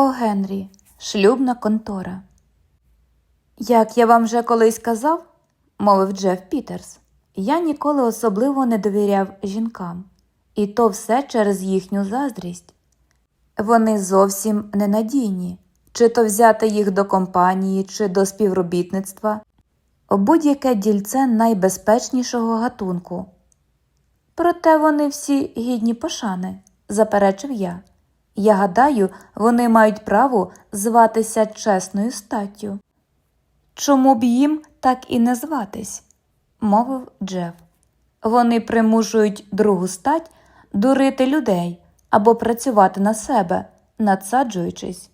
О Генрі, шлюбна контора. Як я вам вже колись казав, мовив Джеф Пітерс, я ніколи особливо не довіряв жінкам, і то все через їхню заздрість. Вони зовсім ненадійні, чи то взяти їх до компанії, чи до співробітництва, будь-яке дільце найбезпечнішого гатунку. Проте вони всі гідні пошани, заперечив я. Я гадаю, вони мають право зватися чесною статтю. Чому б їм так і не зватись? мовив Джеф. Вони примушують другу стать дурити людей або працювати на себе, надсаджуючись.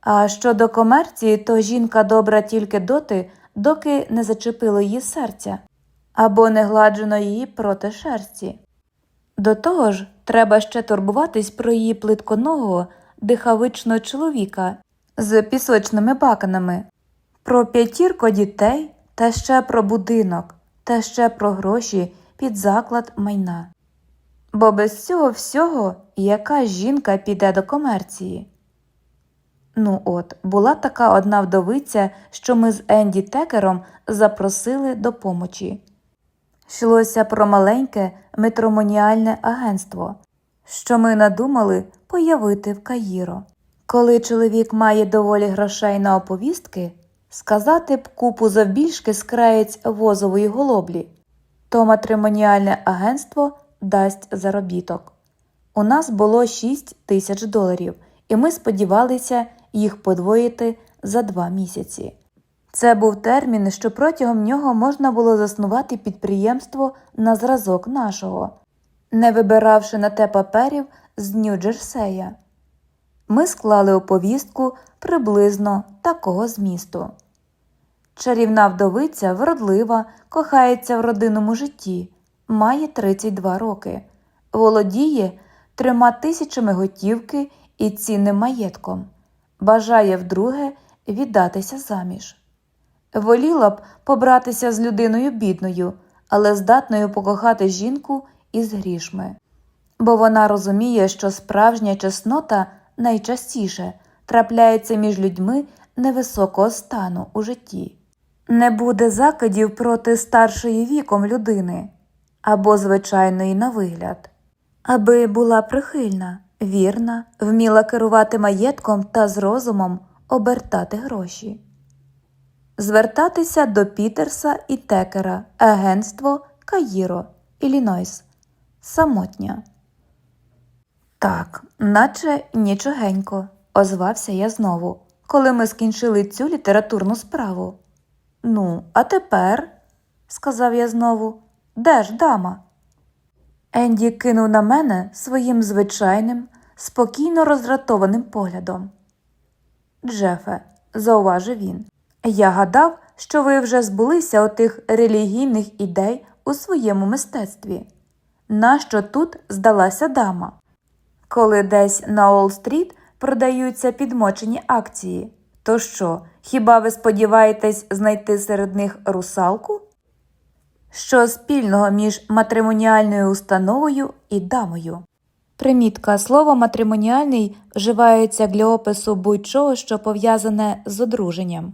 А щодо комерції, то жінка добра тільки доти, доки не зачепило її серця або не гладжено її проти шерсті. До того ж, треба ще турбуватись про її плитконого, дихавичного чоловіка з пісочними баканами, про п'ятірко дітей та ще про будинок, та ще про гроші під заклад майна. Бо без цього всього яка жінка піде до комерції? Ну от, була така одна вдовиця, що ми з Енді Текером запросили до помочі. Йшлося про маленьке метромоніальне агентство, що ми надумали появити в Каїро. Коли чоловік має доволі грошей на оповістки, сказати б купу завбільшки з краєць возової голоблі, то матримоніальне агентство дасть заробіток. У нас було 6 тисяч доларів, і ми сподівалися їх подвоїти за два місяці. Це був термін, що протягом нього можна було заснувати підприємство на зразок нашого, не вибиравши на те паперів з Нью-Джерсея. Ми склали оповістку приблизно такого змісту. Чарівна вдовиця вродлива, кохається в родинному житті, має 32 роки, володіє трьома тисячами готівки і цінним маєтком, бажає вдруге віддатися заміж. Воліла б побратися з людиною бідною, але здатною покохати жінку із грішми. Бо вона розуміє, що справжня чеснота найчастіше трапляється між людьми невисокого стану у житті. Не буде закидів проти старшої віком людини або звичайної на вигляд, аби була прихильна, вірна, вміла керувати маєтком та з розумом обертати гроші звертатися до Пітерса і Текера, агентство Каїро, Іллінойс. Самотня. Так, наче нічогенько, озвався я знову, коли ми скінчили цю літературну справу. Ну, а тепер, сказав я знову, де ж дама? Енді кинув на мене своїм звичайним, спокійно роздратованим поглядом. Джефе, зауважив він, я гадав, що ви вже збулися отих релігійних ідей у своєму мистецтві. Нащо тут здалася дама? Коли десь на Уолл-стріт продаються підмочені акції, то що, хіба ви сподіваєтесь знайти серед них русалку? Що спільного між матримоніальною установою і дамою? Примітка слово матримоніальний вживається для опису будь-чого, що пов'язане з одруженням.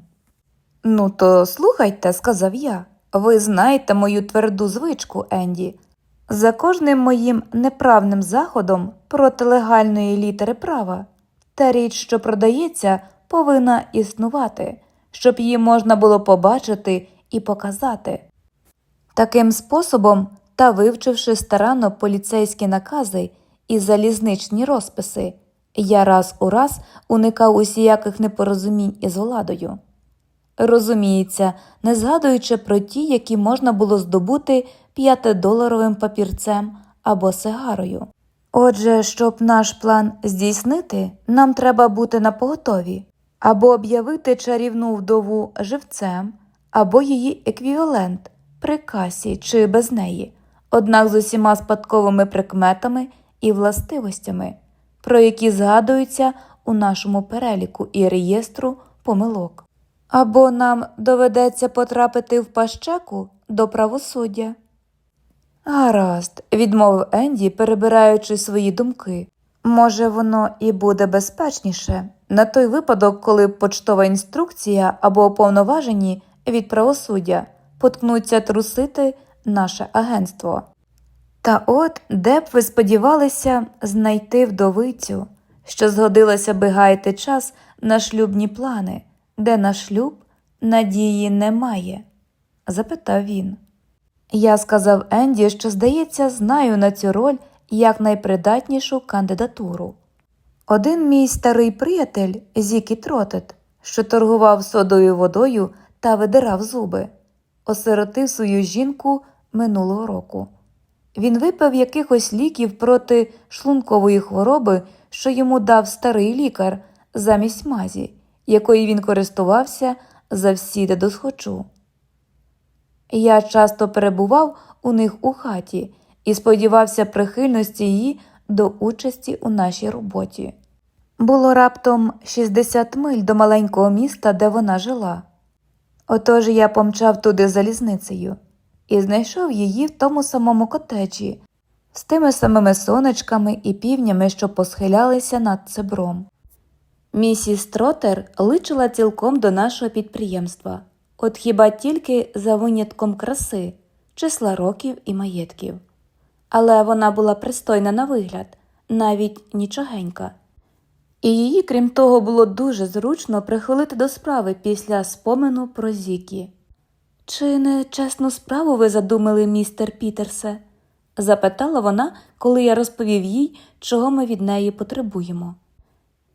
Ну, то слухайте, сказав я. Ви знаєте мою тверду звичку, Енді. За кожним моїм неправним заходом проти легальної літери права та річ, що продається, повинна існувати, щоб її можна було побачити і показати. Таким способом, та вивчивши старанно поліцейські накази і залізничні розписи, я раз у раз уникав усіяких непорозумінь із владою. Розуміється, не згадуючи про ті, які можна було здобути п'ятидоларовим папірцем або сигарою. Отже, щоб наш план здійснити, нам треба бути напоготові або об'явити чарівну вдову живцем, або її еквівалент при касі чи без неї, однак з усіма спадковими прикметами і властивостями, про які згадуються у нашому переліку і реєстру помилок. Або нам доведеться потрапити в пащаку до правосуддя. Гаразд, відмовив Енді, перебираючи свої думки. Може, воно і буде безпечніше на той випадок, коли поштова інструкція або уповноважені від правосуддя поткнуться трусити наше агентство. Та от де б ви сподівалися знайти вдовицю, що згодилася би гаяти час на шлюбні плани, де на шлюб надії немає? запитав він. Я сказав Енді, що, здається, знаю на цю роль як найпридатнішу кандидатуру. Один мій старий приятель Зікі Тротет, що торгував содою водою та видирав зуби, осиротив свою жінку минулого року. Він випив якихось ліків проти шлункової хвороби, що йому дав старий лікар замість мазі, якою він користувався завсіди до схочу. Я часто перебував у них у хаті і сподівався прихильності її до участі у нашій роботі. Було раптом 60 миль до маленького міста, де вона жила. Отож я помчав туди залізницею і знайшов її в тому самому котеджі, з тими самими сонечками і півнями, що посхилялися над цебром. Місіс Тротер личила цілком до нашого підприємства, от хіба тільки за винятком краси, числа років і маєтків. Але вона була пристойна на вигляд, навіть нічогенька. І її, крім того, було дуже зручно прихилити до справи після спомену про Зікі. Чи не чесну справу ви задумали, містер Пітерсе? запитала вона, коли я розповів їй, чого ми від неї потребуємо.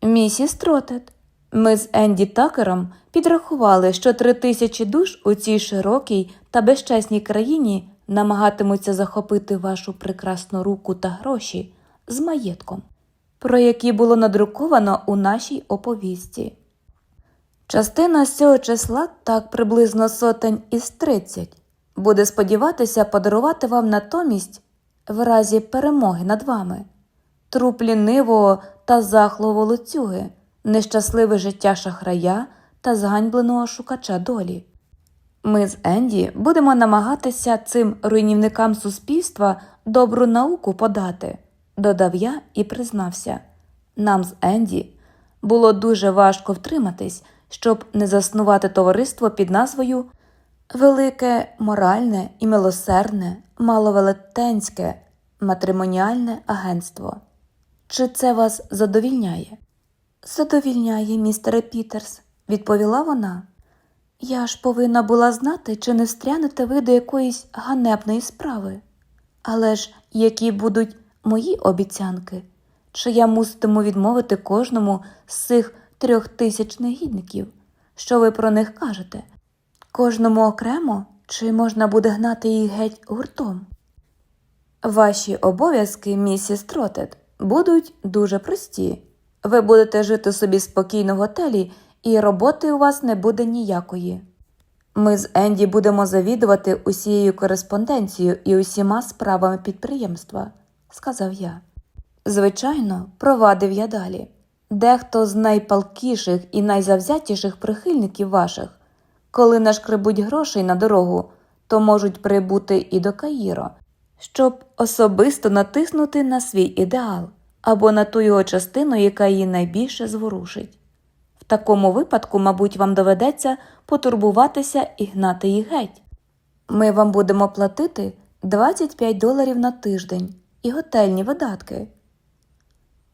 Місіс Тротет, ми з Енді Такером підрахували, що три тисячі душ у цій широкій та безчесній країні намагатимуться захопити вашу прекрасну руку та гроші з маєтком, про які було надруковано у нашій оповісті. Частина з цього числа, так приблизно сотень із тридцять, буде сподіватися подарувати вам натомість в разі перемоги над вами, труп лінивого та захлого луцюги, нещасливе життя шахрая та зганьбленого шукача долі. Ми з Енді будемо намагатися цим руйнівникам суспільства добру науку подати, додав я і признався. Нам з Енді було дуже важко втриматись, щоб не заснувати товариство під назвою Велике моральне і милосердне, маловелетенське матримоніальне агентство. Чи це вас задовільняє? Задовільняє, містере Пітерс, відповіла вона. Я ж повинна була знати, чи не встрянете ви до якоїсь ганебної справи. Але ж які будуть мої обіцянки? Чи я муситиму відмовити кожному з цих трьох тисяч негідників? Що ви про них кажете? Кожному окремо, чи можна буде гнати їх геть гуртом? Ваші обов'язки, місіс Тротет, будуть дуже прості. Ви будете жити собі спокійно в готелі, і роботи у вас не буде ніякої. Ми з Енді будемо завідувати усією кореспонденцією і усіма справами підприємства, сказав я. Звичайно, провадив я далі. Дехто з найпалкіших і найзавзятіших прихильників ваших, коли нашкребуть грошей на дорогу, то можуть прибути і до Каїро, щоб особисто натиснути на свій ідеал або на ту його частину, яка її найбільше зворушить. В такому випадку, мабуть, вам доведеться потурбуватися і гнати їх геть. Ми вам будемо платити 25 доларів на тиждень і готельні видатки.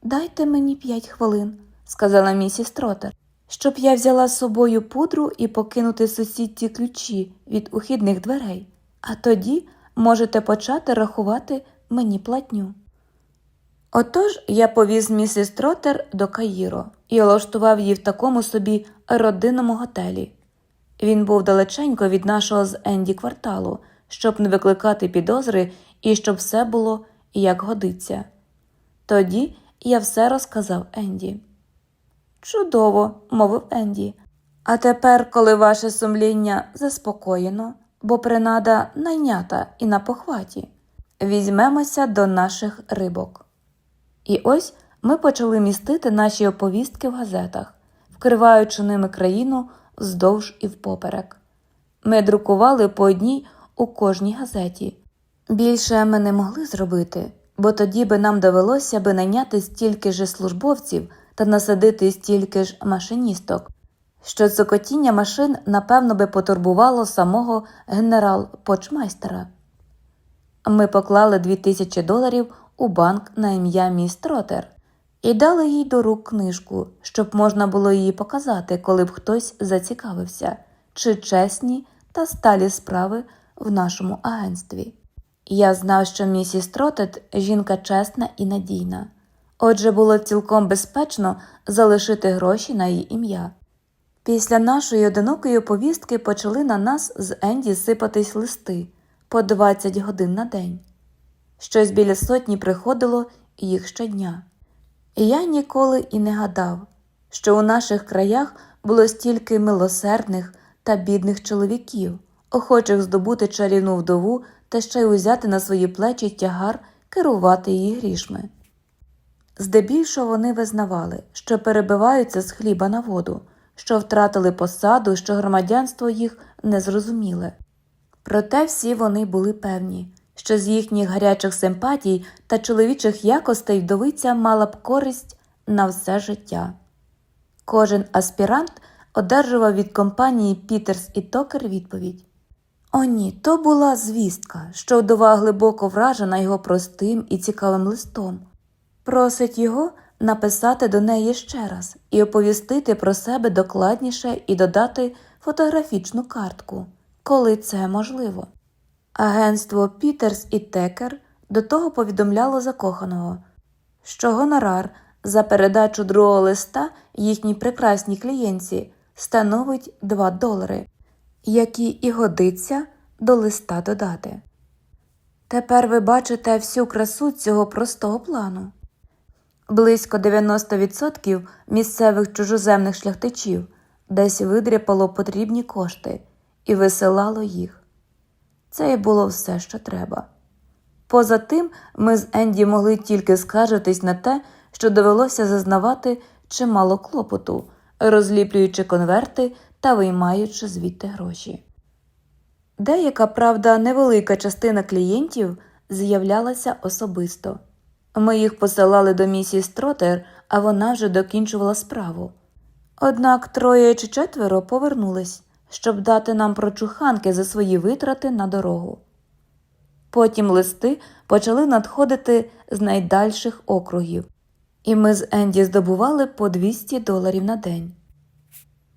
Дайте мені п'ять хвилин, сказала місіс Тротер, щоб я взяла з собою пудру і покинути сусідці ключі від ухідних дверей, а тоді можете почати рахувати мені платню. Отож я повіз місіс Тротер до Каїро і влаштував її в такому собі родинному готелі. Він був далеченько від нашого з Енді кварталу, щоб не викликати підозри і щоб все було як годиться. Тоді я все розказав Енді. Чудово, мовив Енді. А тепер, коли ваше сумління заспокоєно, бо принада найнята і на похваті, візьмемося до наших рибок. І ось ми почали містити наші оповістки в газетах, вкриваючи ними країну вздовж і впоперек. Ми друкували по одній у кожній газеті. Більше ми не могли зробити, бо тоді би нам довелося би найняти стільки ж службовців та насадити стільки ж машиністок, що цокотіння машин напевно би потурбувало самого генерал-почмайстера. Ми поклали дві тисячі доларів у банк на ім'я міс Тротер і дали їй до рук книжку, щоб можна було її показати, коли б хтось зацікавився, чи чесні та сталі справи в нашому агентстві. Я знав, що місіс Тротет жінка чесна і надійна, отже, було цілком безпечно залишити гроші на її ім'я. Після нашої одинокої повістки почали на нас з Енді сипатись листи по 20 годин на день. Щось біля сотні приходило їх щодня. І я ніколи і не гадав, що у наших краях було стільки милосердних та бідних чоловіків, охочих здобути чарівну вдову та ще й узяти на свої плечі тягар керувати її грішми. Здебільшого вони визнавали, що перебиваються з хліба на воду, що втратили посаду, що громадянство їх незрозуміле. Проте всі вони були певні, що з їхніх гарячих симпатій та чоловічих якостей вдовиця мала б користь на все життя. Кожен аспірант одержував від компанії Пітерс і Токер відповідь. О, ні, то була звістка, що вдова глибоко вражена його простим і цікавим листом. Просить його написати до неї ще раз і оповістити про себе докладніше і додати фотографічну картку, коли це можливо. Агентство Пітерс і Текер до того повідомляло закоханого, що гонорар за передачу другого листа їхній прекрасній клієнтці становить 2 долари, які і годиться до листа додати. Тепер ви бачите всю красу цього простого плану. Близько 90% місцевих чужоземних шляхтичів десь видряпало потрібні кошти і висилало їх. Це і було все, що треба. Поза тим, ми з Енді могли тільки скаржитись на те, що довелося зазнавати чимало клопоту, розліплюючи конверти та виймаючи звідти гроші. Деяка, правда, невелика частина клієнтів з'являлася особисто. Ми їх посилали до місіс Тротер, а вона вже докінчувала справу. Однак троє чи четверо повернулись, щоб дати нам прочуханки за свої витрати на дорогу. Потім листи почали надходити з найдальших округів, і ми з Енді здобували по 200 доларів на день.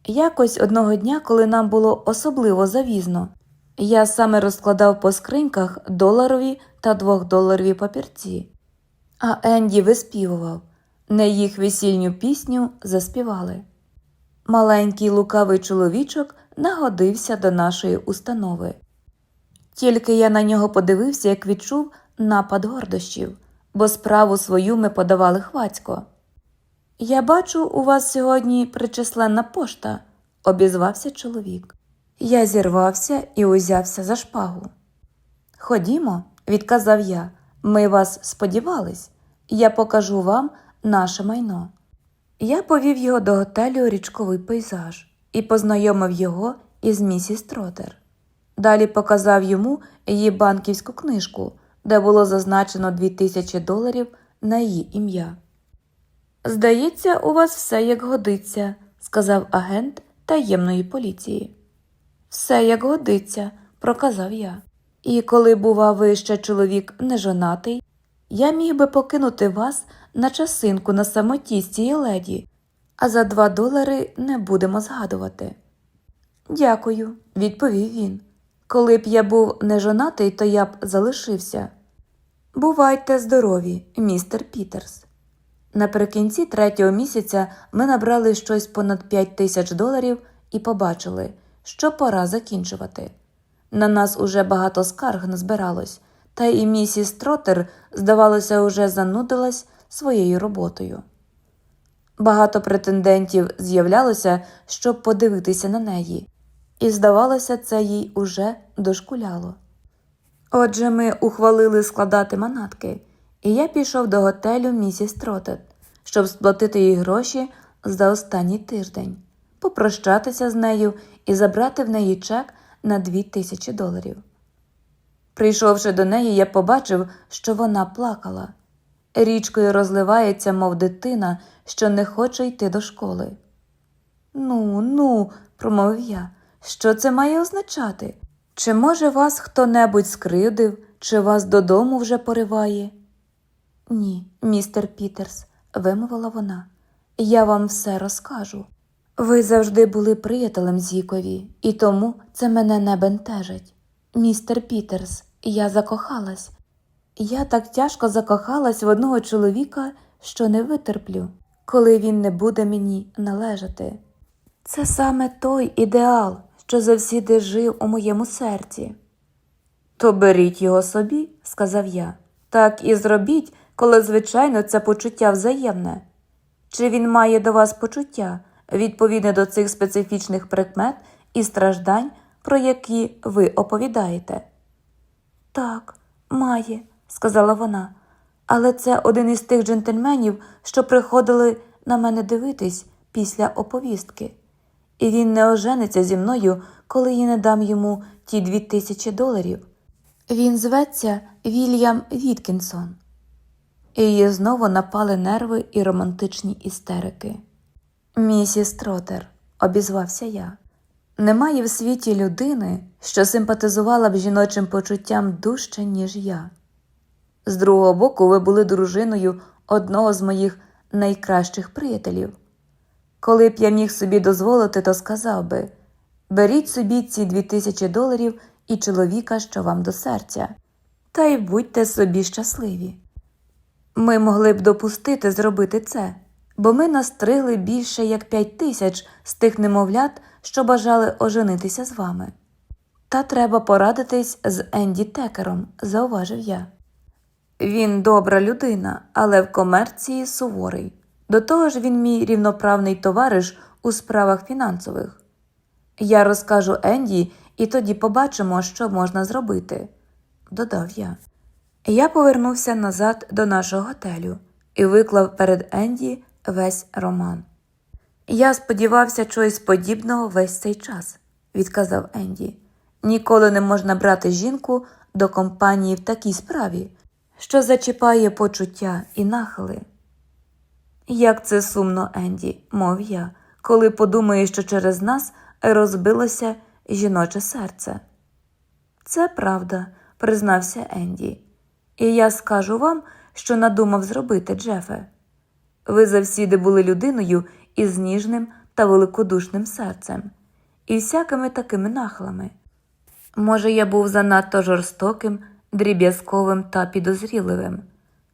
Якось одного дня, коли нам було особливо завізно, я саме розкладав по скриньках доларові та двохдоларові папірці, а Енді виспівував, не їх весільню пісню заспівали. Маленький лукавий чоловічок нагодився до нашої установи. Тільки я на нього подивився, як відчув напад гордощів, бо справу свою ми подавали хвацько. Я бачу, у вас сьогодні причисленна пошта, обізвався чоловік. Я зірвався і узявся за шпагу. Ходімо, відказав я, ми вас сподівались, я покажу вам наше майно. Я повів його до готелю річковий пейзаж і познайомив його із місіс Тротер. Далі показав йому її банківську книжку, де було зазначено 2000 доларів на її ім'я. Здається, у вас все як годиться, сказав агент таємної поліції. Все як годиться, проказав я. І коли, бува, ви ще чоловік нежонатий, я міг би покинути вас на часинку на самоті з цієї леді, а за два долари не будемо згадувати. Дякую, відповів він. Коли б я був нежонатий, то я б залишився. Бувайте здорові, містер Пітерс. Наприкінці третього місяця ми набрали щось понад 5 тисяч доларів і побачили, що пора закінчувати. На нас уже багато скарг назбиралось, та і місіс Тротер, здавалося, уже занудилась своєю роботою. Багато претендентів з'являлося, щоб подивитися на неї, і, здавалося, це їй уже дошкуляло. Отже, ми ухвалили складати манатки, і я пішов до готелю місіс Тротет, щоб сплатити їй гроші за останній тиждень, попрощатися з нею і забрати в неї чек на дві тисячі доларів. Прийшовши до неї, я побачив, що вона плакала. Річкою розливається, мов дитина, що не хоче йти до школи. Ну, ну, промовив я, що це має означати? Чи може вас хто-небудь скривдив, чи вас додому вже пориває? Ні, містер Пітерс, вимовила вона. Я вам все розкажу. Ви завжди були приятелем Зікові, і тому це мене не бентежить. Містер Пітерс, я закохалась. Я так тяжко закохалась в одного чоловіка, що не витерплю, коли він не буде мені належати. Це саме той ідеал, що завсіди жив у моєму серці. То беріть його собі, сказав я. Так і зробіть, коли, звичайно, це почуття взаємне. Чи він має до вас почуття, відповідне до цих специфічних прикмет і страждань, про які ви оповідаєте? Так, має, сказала вона, але це один із тих джентльменів, що приходили на мене дивитись після оповістки. І він не ожениться зі мною, коли я не дам йому ті дві тисячі доларів. Він зветься Вільям Віткінсон. І її знову напали нерви і романтичні істерики. Місіс Тротер, обізвався я, немає в світі людини, що симпатизувала б жіночим почуттям дужче, ніж я. З другого боку, ви були дружиною одного з моїх найкращих приятелів. Коли б я міг собі дозволити, то сказав би беріть собі ці дві тисячі доларів і чоловіка, що вам до серця, та й будьте собі щасливі. Ми могли б допустити зробити це, бо ми настригли більше як п'ять тисяч з тих немовлят, що бажали оженитися з вами. Та треба порадитись з Енді Текером, зауважив я. Він добра людина, але в комерції суворий. До того ж, він мій рівноправний товариш у справах фінансових. Я розкажу Енді, і тоді побачимо, що можна зробити, додав я. Я повернувся назад до нашого готелю і виклав перед Енді весь роман. Я сподівався чогось подібного весь цей час, відказав Енді. Ніколи не можна брати жінку до компанії в такій справі, що зачіпає почуття і нахили. Як це сумно, Енді, мов я, коли подумаю, що через нас розбилося жіноче серце. Це правда, признався Енді, і я скажу вам, що надумав зробити, Джефе. Ви завсіди були людиною із ніжним та великодушним серцем, і всякими такими нахлами. Може, я був занадто жорстоким, дріб'язковим та підозріливим.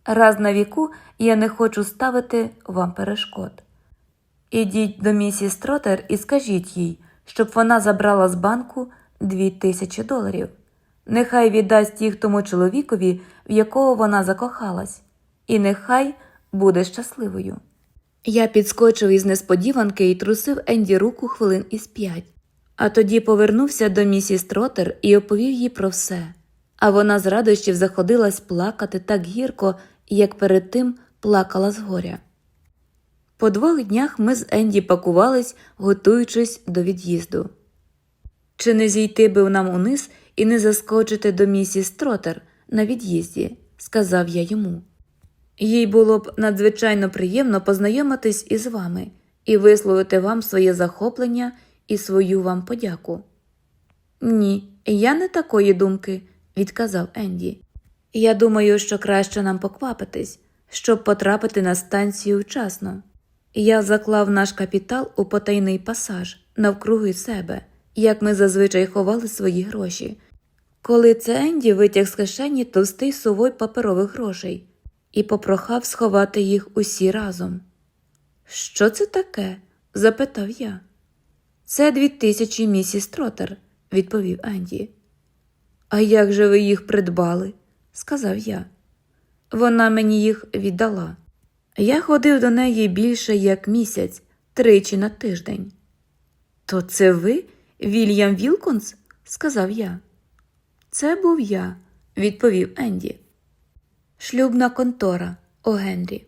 Раз на віку я не хочу ставити вам перешкод. Ідіть до місіс Тротер і скажіть їй, щоб вона забрала з банку дві тисячі доларів. Нехай віддасть їх тому чоловікові, в якого вона закохалась, і нехай буде щасливою. Я підскочив із несподіванки і трусив Енді руку хвилин із п'ять, а тоді повернувся до місіс Тротер і оповів їй про все. А вона з радощів заходилась плакати так гірко, як перед тим плакала з горя. По двох днях ми з Енді пакувались, готуючись до від'їзду. Чи не зійти би нам униз і не заскочити до місіс Тротер на від'їзді, сказав я йому. Їй було б надзвичайно приємно познайомитись із вами і висловити вам своє захоплення і свою вам подяку. Ні, я не такої думки, відказав Енді. Я думаю, що краще нам поквапитись, щоб потрапити на станцію вчасно. Я заклав наш капітал у потайний пасаж навкруги себе, як ми зазвичай ховали свої гроші. Коли це Енді витяг з кишені товстий сувой паперових грошей і попрохав сховати їх усі разом. Що це таке? запитав я. Це дві тисячі місіс Тротер, відповів Енді. А як же ви їх придбали? сказав я. Вона мені їх віддала. Я ходив до неї більше як місяць, тричі на тиждень. То це ви, Вільям Вілконс? сказав я. Це був я, відповів Енді. Шлюбна контора О Генрі.